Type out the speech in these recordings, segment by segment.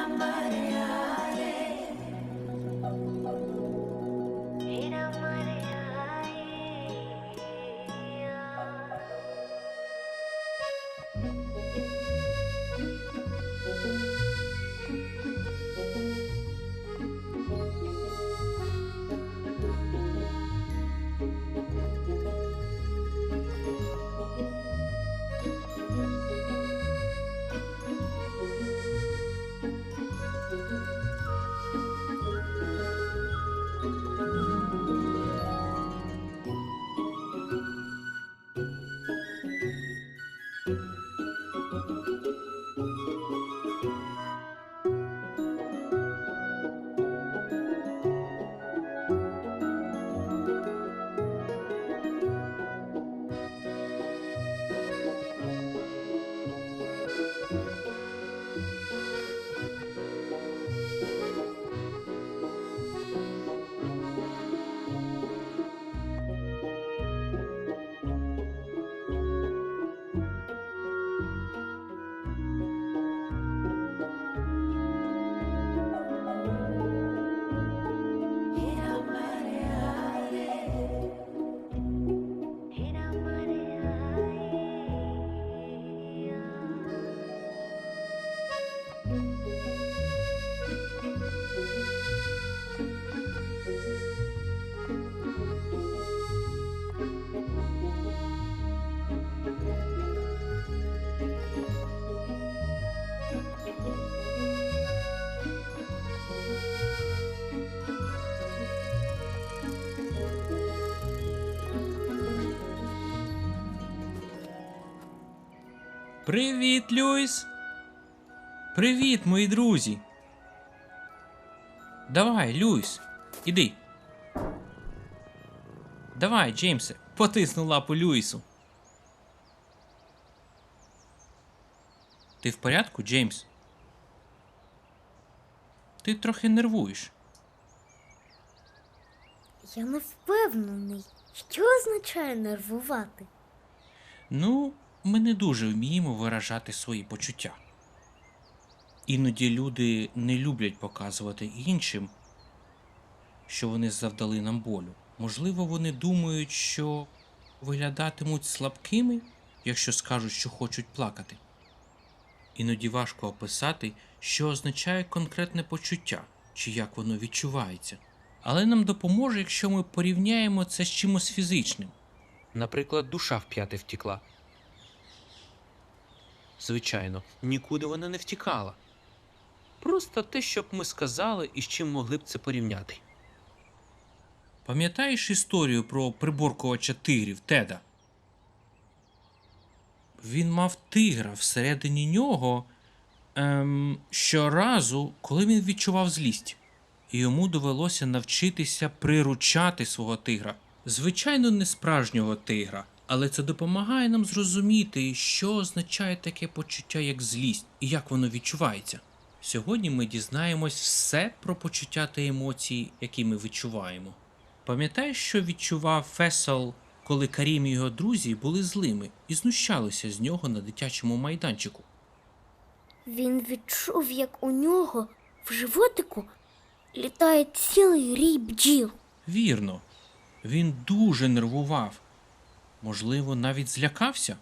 I'm de Привіт, Люїс. Привіт, мої друзі. Давай, Люїс, іди. Давай, Джеймсе, потисну лапу Люїсу. Ти в порядку, Джеймс? Ти трохи нервуєш. Я не впевнений, що означає нервувати. Ну, ми не дуже вміємо виражати свої почуття. Іноді люди не люблять показувати іншим, що вони завдали нам болю. Можливо, вони думають, що виглядатимуть слабкими, якщо скажуть, що хочуть плакати. Іноді важко описати, що означає конкретне почуття чи як воно відчувається. Але нам допоможе, якщо ми порівняємо це з чимось фізичним. Наприклад, душа в п'яти втікла. Звичайно, нікуди вона не втікала. Просто те, що б ми сказали і з чим могли б це порівняти. Пам'ятаєш історію про приборкувача тигрів Теда? Він мав тигра всередині нього ем, щоразу, коли він відчував злість, і йому довелося навчитися приручати свого тигра. Звичайно, не справжнього тигра, але це допомагає нам зрозуміти, що означає таке почуття, як злість і як воно відчувається. Сьогодні ми дізнаємось все про почуття та емоції, які ми відчуваємо. Пам'ятаєш, що відчував Фесел, коли Карім і його друзі були злими і знущалися з нього на дитячому майданчику? Він відчув, як у нього в животику літає цілий рій бджіл. Вірно, він дуже нервував. Можливо, навіть злякався.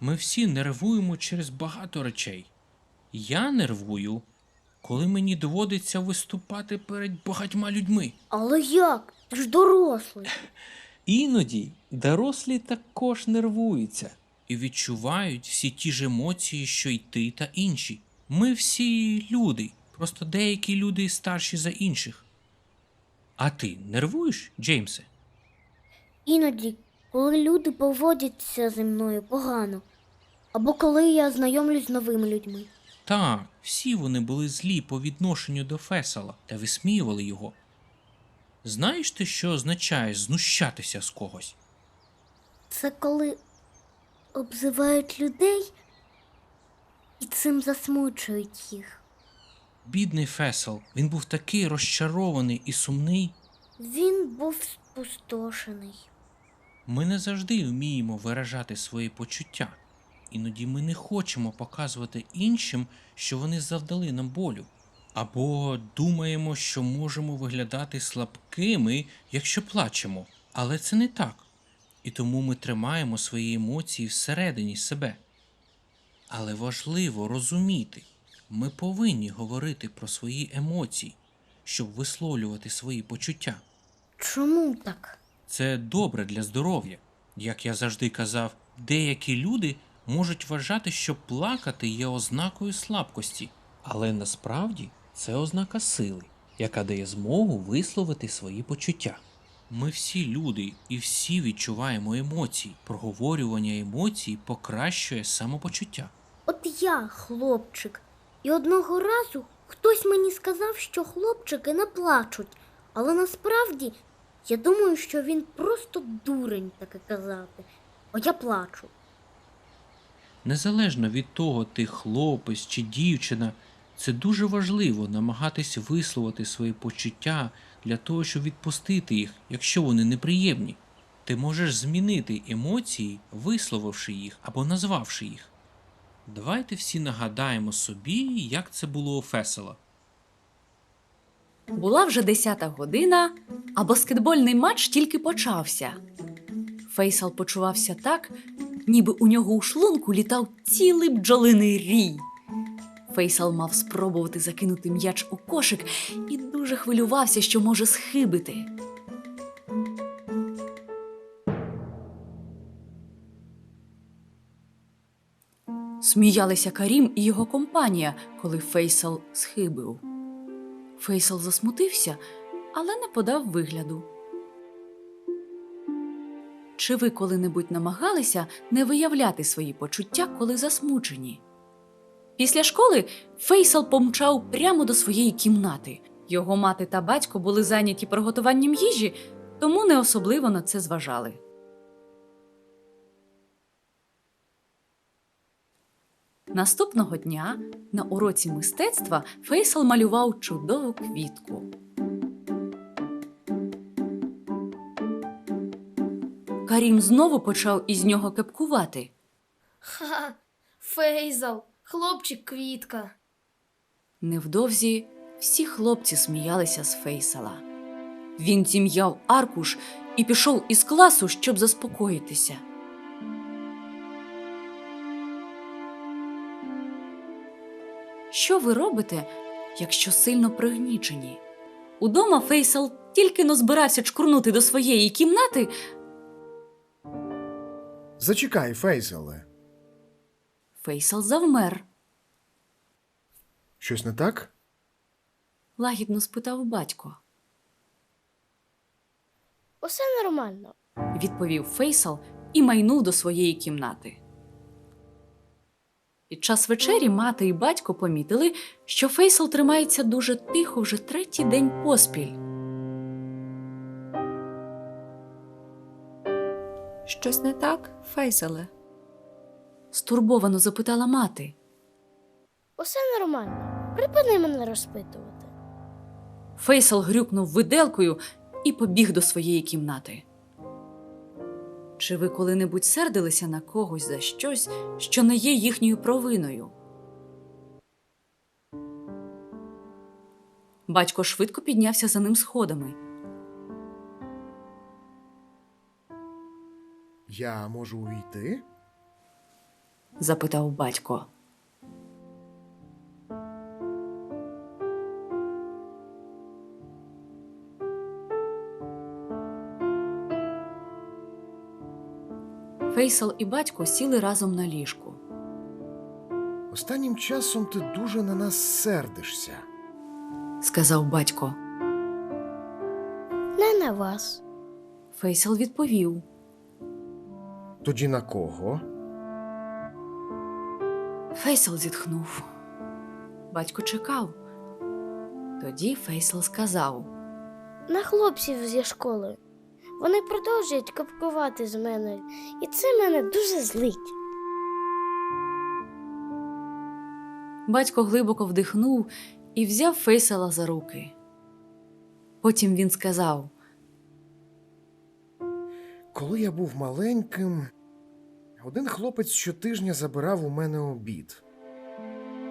Ми всі нервуємо через багато речей. Я нервую, коли мені доводиться виступати перед багатьма людьми. Але як? Ти ж дорослий. Іноді дорослі також нервуються і відчувають всі ті ж емоції, що й ти та інші. Ми всі люди, просто деякі люди старші за інших. А ти нервуєш, Джеймсе? Іноді, коли люди поводяться зі мною погано, або коли я знайомлюсь з новими людьми. Так, всі вони були злі по відношенню до Фесала та висміювали його. Знаєш ти, що означає знущатися з когось? Це коли обзивають людей і цим засмучують їх. Бідний Фесел, він був такий розчарований і сумний. Він був спустошений. Ми не завжди вміємо виражати свої почуття. Іноді ми не хочемо показувати іншим, що вони завдали нам болю. Або думаємо, що можемо виглядати слабкими, якщо плачемо. Але це не так. І тому ми тримаємо свої емоції всередині себе. Але важливо розуміти, ми повинні говорити про свої емоції, щоб висловлювати свої почуття. Чому так? Це добре для здоров'я. Як я завжди казав, деякі люди можуть вважати, що плакати є ознакою слабкості, але насправді це ознака сили, яка дає змогу висловити свої почуття. Ми всі люди і всі відчуваємо емоції. Проговорювання емоцій покращує самопочуття. От я хлопчик. І одного разу хтось мені сказав, що хлопчики не плачуть. Але насправді я думаю, що він просто дурень таке казати. А я плачу. Незалежно від того, ти хлопець чи дівчина, це дуже важливо намагатись висловити свої почуття для того, щоб відпустити їх, якщо вони неприємні. Ти можеш змінити емоції, висловивши їх або назвавши їх. Давайте всі нагадаємо собі, як це було у Фесела. Була вже десята година, а баскетбольний матч тільки почався. Фейсал почувався так, ніби у нього у шлунку літав цілий бджолиний рій. Фейсал мав спробувати закинути м'яч у кошик і дуже хвилювався, що може схибити. Сміялися Карім і його компанія, коли Фейсал схибив. Фейсал засмутився, але не подав вигляду. Чи ви коли-небудь намагалися не виявляти свої почуття, коли засмучені? Після школи Фейсал помчав прямо до своєї кімнати. Його мати та батько були зайняті приготуванням їжі, тому не особливо на це зважали. Наступного дня на уроці мистецтва Фейсал малював чудову квітку. Карім знову почав із нього кепкувати. Ха, Фейзал, хлопчик квітка. Невдовзі всі хлопці сміялися з Фейсала. Він зім'яв аркуш і пішов із класу, щоб заспокоїтися. Що ви робите, якщо сильно пригнічені? Удома Фейсал тільки но збирався чкурнути до своєї кімнати, Зачекай, Фейселе. Фейсал завмер. Щось не так? Лагідно спитав батько. Усе нормально. відповів Фейсал і майнув до своєї кімнати. Під час вечері мати і батько помітили, що Фейсал тримається дуже тихо вже третій день поспіль. Щось не так, Фейселе? Стурбовано запитала мати. Усе нормально. Припини мене розпитувати. Фейсал грюкнув виделкою і побіг до своєї кімнати. Чи ви коли-небудь сердилися на когось за щось, що не є їхньою провиною? Батько швидко піднявся за ним сходами. Я можу увійти? запитав батько. Фейсал і батько сіли разом на ліжку. Останнім часом ти дуже на нас сердишся. Сказав батько. Не на вас. Фейсал відповів. Тоді на кого? Фейсал зітхнув. Батько чекав. Тоді Фейсал сказав. На хлопців зі школи. Вони продовжують капкувати з мене, і це мене дуже злить. Батько глибоко вдихнув і взяв Фейсала за руки. Потім він сказав: Коли я був маленьким, один хлопець щотижня забирав у мене обід.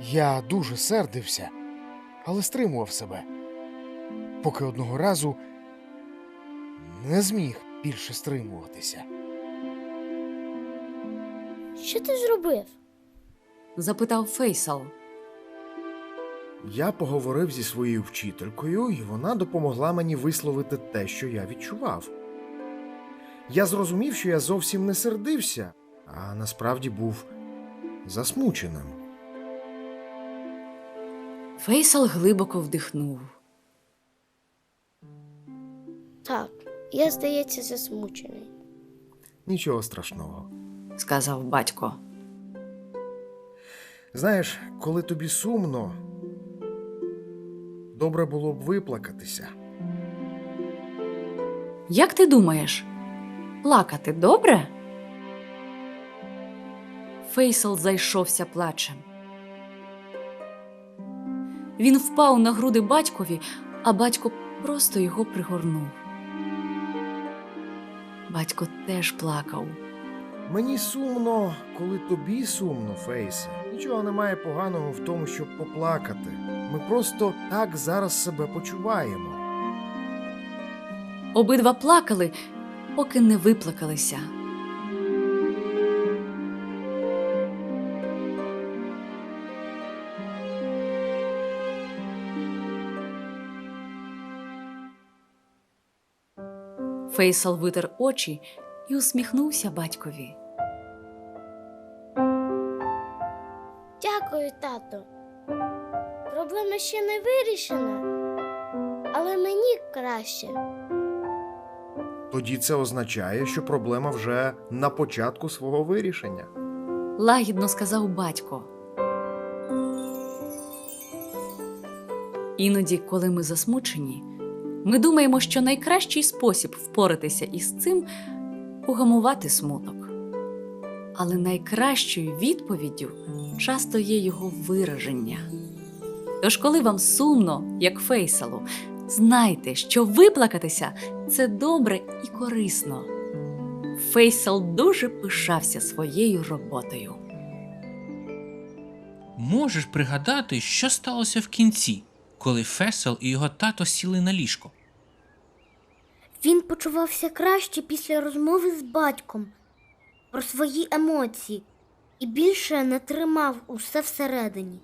Я дуже сердився, але стримував себе, поки одного разу не зміг більше стримуватися. Що ти зробив? запитав Фейсал. Я поговорив зі своєю вчителькою, і вона допомогла мені висловити те, що я відчував. Я зрозумів, що я зовсім не сердився, а насправді був засмученим. Фейсал глибоко вдихнув. Так, я, здається, засмучений. Нічого страшного. сказав батько. Знаєш, коли тобі сумно, добре було б виплакатися. Як ти думаєш, плакати добре? Фейсал зайшовся плачем. Він впав на груди батькові, а батько просто його пригорнув. Батько теж плакав. Мені сумно, коли тобі сумно, Фейсе. Нічого немає поганого в тому, щоб поплакати. Ми просто так зараз себе почуваємо. Обидва плакали, поки не виплакалися. Фейсал витер очі і усміхнувся батькові. Дякую, тато. Проблема ще не вирішена, але мені краще. Тоді це означає, що проблема вже на початку свого вирішення. лагідно сказав батько. Іноді, коли ми засмучені, ми думаємо, що найкращий спосіб впоратися із цим угамувати смуток. Але найкращою відповіддю часто є його вираження. Тож, коли вам сумно, як фейсалу, знайте, що виплакатися це добре і корисно. Фейсал дуже пишався своєю роботою. Можеш пригадати, що сталося в кінці, коли Фесел і його тато сіли на ліжко? Він почувався краще після розмови з батьком про свої емоції і більше не тримав усе всередині.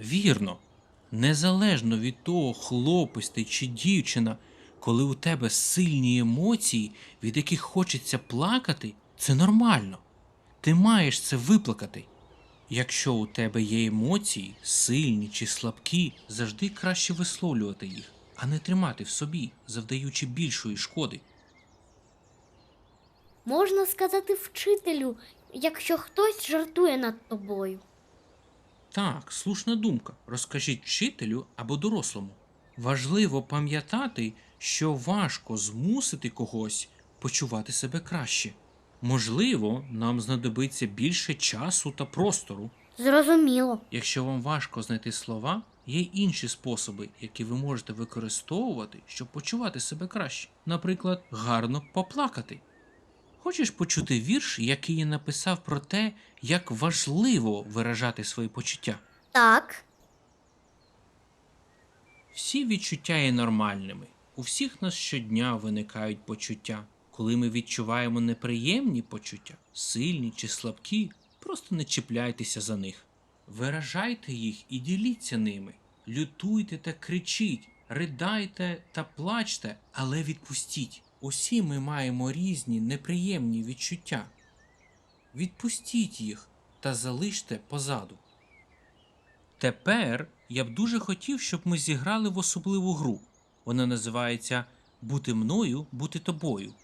Вірно, незалежно від того, хлопець ти чи дівчина, коли у тебе сильні емоції, від яких хочеться плакати, це нормально. Ти маєш це виплакати. Якщо у тебе є емоції, сильні чи слабкі, завжди краще висловлювати їх, а не тримати в собі, завдаючи більшої шкоди. Можна сказати вчителю, якщо хтось жартує над тобою. Так, слушна думка. Розкажіть вчителю або дорослому. Важливо пам'ятати, що важко змусити когось почувати себе краще. Можливо, нам знадобиться більше часу та простору. Зрозуміло. Якщо вам важко знайти слова, є й інші способи, які ви можете використовувати, щоб почувати себе краще. Наприклад, гарно поплакати. Хочеш почути вірш, який я написав про те, як важливо виражати свої почуття? Так, Всі відчуття є нормальними. У всіх нас щодня виникають почуття. Коли ми відчуваємо неприємні почуття, сильні чи слабкі, просто не чіпляйтеся за них. Виражайте їх і діліться ними. Лютуйте та кричіть, ридайте та плачте, але відпустіть. Усі ми маємо різні неприємні відчуття. Відпустіть їх та залиште позаду. Тепер я б дуже хотів, щоб ми зіграли в особливу гру. Вона називається Бути мною, бути тобою.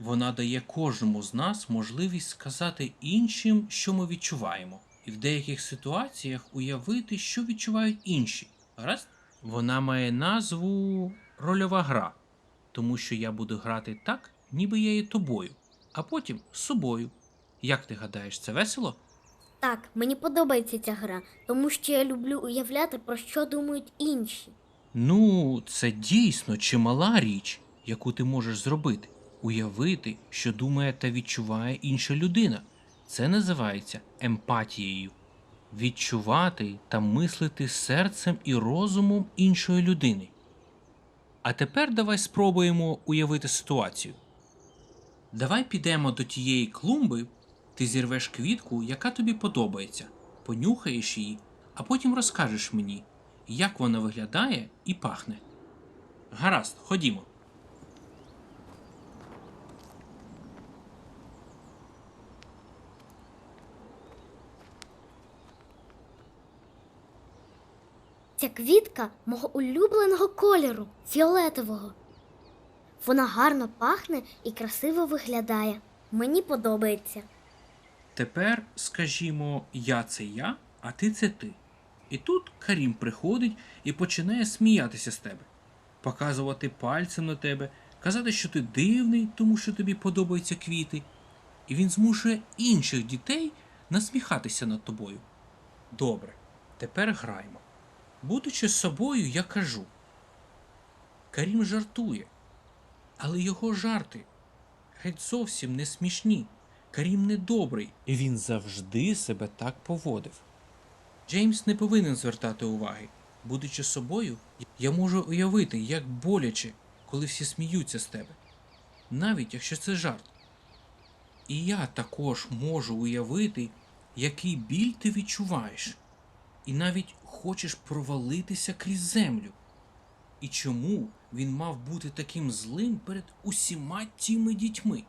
Вона дає кожному з нас можливість сказати іншим, що ми відчуваємо, і в деяких ситуаціях уявити, що відчувають інші. Гаразд? Вона має назву рольова гра, тому що я буду грати так, ніби я є тобою, а потім з собою. Як ти гадаєш, це весело? так, мені подобається ця гра, тому що я люблю уявляти, про що думають інші. Ну, це дійсно чимала річ, яку ти можеш зробити. Уявити, що думає та відчуває інша людина. Це називається емпатією. відчувати та мислити серцем і розумом іншої людини. А тепер давай спробуємо уявити ситуацію. Давай підемо до тієї клумби, ти зірвеш квітку, яка тобі подобається, понюхаєш її, а потім розкажеш мені, як вона виглядає і пахне. Гаразд, ходімо. Ця квітка мого улюбленого кольору фіолетового. Вона гарно пахне і красиво виглядає. Мені подобається. Тепер, скажімо, я це я, а ти це ти. І тут Карім приходить і починає сміятися з тебе, показувати пальцем на тебе, казати, що ти дивний, тому що тобі подобаються квіти. І він змушує інших дітей насміхатися над тобою. Добре, тепер граємо. Будучи собою, я кажу. Карім жартує, але його жарти геть зовсім не смішні. Карім недобрий, і він завжди себе так поводив. Джеймс не повинен звертати уваги. Будучи собою, я можу уявити, як боляче, коли всі сміються з тебе, навіть якщо це жарт. І я також можу уявити, який біль ти відчуваєш, і навіть хочеш провалитися крізь землю. І чому він мав бути таким злим перед усіма тими дітьми?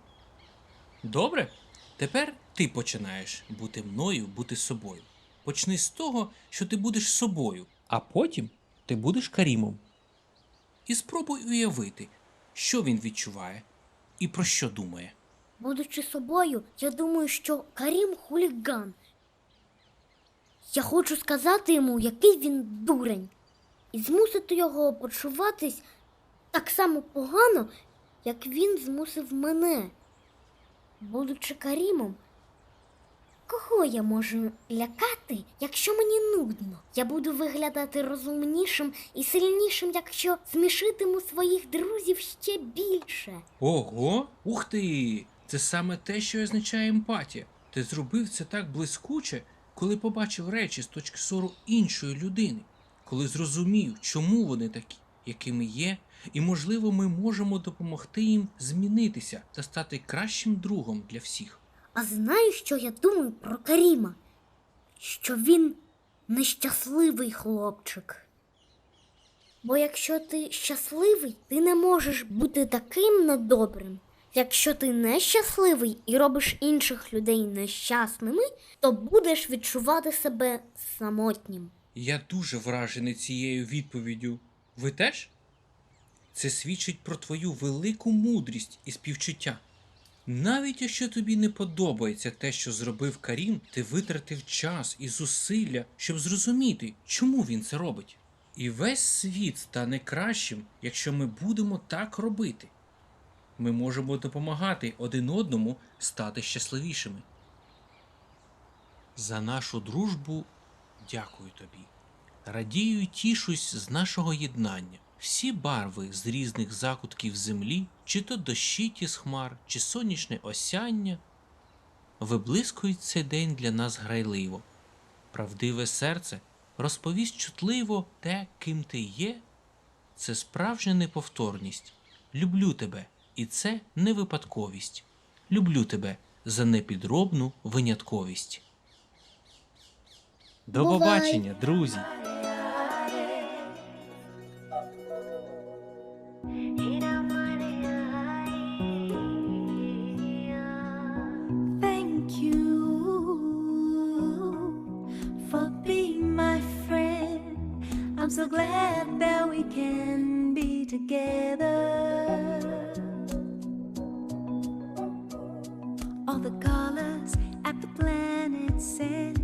Добре, тепер ти починаєш бути мною, бути собою. Почни з того, що ти будеш собою, а потім ти будеш Карімом. І спробуй уявити, що він відчуває і про що думає. Будучи собою, я думаю, що Карім хуліган. Я хочу сказати йому, який він дурень, і змусити його почуватись так само погано, як він змусив мене. Будучи Карімом, кого я можу лякати, якщо мені нудно? Я буду виглядати розумнішим і сильнішим, якщо смішитиму своїх друзів ще більше. Ого, ух ти! Це саме те, що означає емпатія. Ти зробив це так блискуче, коли побачив речі з точки зору іншої людини, коли зрозумів, чому вони такі, якими є, і, можливо, ми можемо допомогти їм змінитися та стати кращим другом для всіх. А знаєш, що я думаю про Каріма? Що він нещасливий хлопчик. Бо якщо ти щасливий, ти не можеш бути таким недобрим. Якщо ти нещасливий і робиш інших людей нещасними, то будеш відчувати себе самотнім. Я дуже вражений цією відповіддю. Ви теж? Це свідчить про твою велику мудрість і співчуття. Навіть якщо тобі не подобається те, що зробив Карім, ти витратив час і зусилля, щоб зрозуміти, чому він це робить. І весь світ стане кращим, якщо ми будемо так робити. Ми можемо допомагати один одному стати щасливішими. За нашу дружбу дякую тобі. Радію й тішусь з нашого єднання. Всі барви з різних закутків землі, чи то дощиті з хмар, чи сонячне осяння, виблискують цей день для нас грайливо. Правдиве серце розповість чутливо те, ким ти є. Це справжня неповторність. Люблю тебе, і це не випадковість. Люблю тебе за непідробну винятковість. До Бувай! побачення, друзі! All the colors at the planet's sent